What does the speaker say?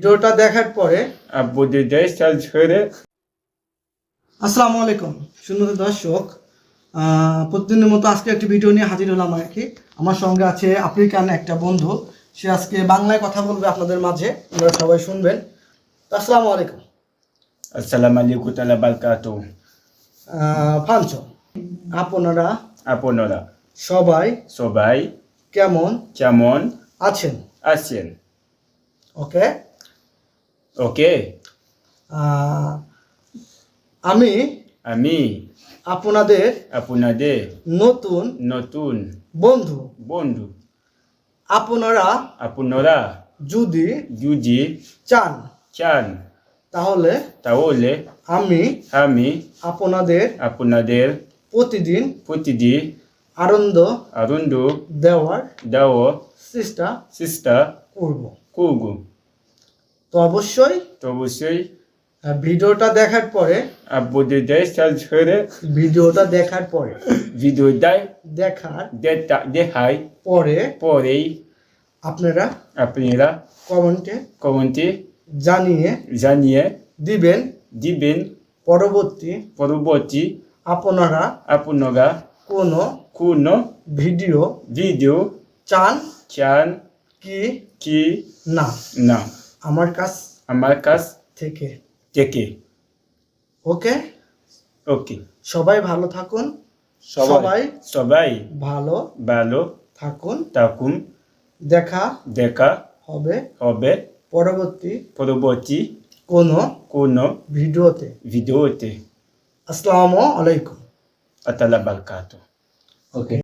ভিডিওটা দেখার পরে আব্বু দিদাই সাল ছেড়ে। আসসালামু আলাইকুম সুন্দর দর্শক। প্রতিদিনের মতো আজকে একটি ভিডিও নিয়ে হাজির হলাম আর কি। আমার সঙ্গে আছে আফ্রিকান একটা বন্ধু সে আজকে বাংলায় কথা বলবে আপনাদের মাঝে আপনারা সবাই শুনবেন। আসসালামু আলাইকুম। আসসালামু আলাইকুম তালা বারকাতু। আহ, ফাঞ্চ আপনারা? আপনারা? সবাই? সবাই। কেমন? কেমন? আছেন? আছেন। ওকে। ওকে আমি আমি আপনাদের আপনাদের নতুন নতুন বন্ধু। বন্ধু। আপনারা আপনারা যদি যদি চান চান তাহলে তাহলে আমি আমি আপনাদের আপনাদের প্রতিদিন প্রতিদিন আনন্দ আনন্দ দেওয়ার দেওয়ার চেষ্টা চেষ্টা করব। করব। তো অবশ্যই তো অবশ্যই। ভিডিওটা দেখার পরে দিদাই সাল ছেড়ে ভিডিওটা দেখার পরে ভিডিও দেয় দেখার দেখা- দেখাই পরে পরেই আপনারা আপনারা কমেন্টে কমেন্টে জানিয়ে জানিয়ে দিবেন। দিবেন। পরবর্তী পরবর্তী আপনারা আপনারা কোনো কোনো ভিডিও ভিডিও চান চান কি কি না? না। আমার কাছ আমার কাছ থেকে। থেকে। ওকে? ওকে। সবাই ভালো থাকুন। সবাই সবাই ভালো ভালো থাকুন। থাকুন। দেখা দেখা হবে হবে পরবর্তী পরবর্তী কোনো কোনো ভিডিওতে। ভিডিওতে। আসসালামু আলাইকুম। আতালা বারকাতু ওকে।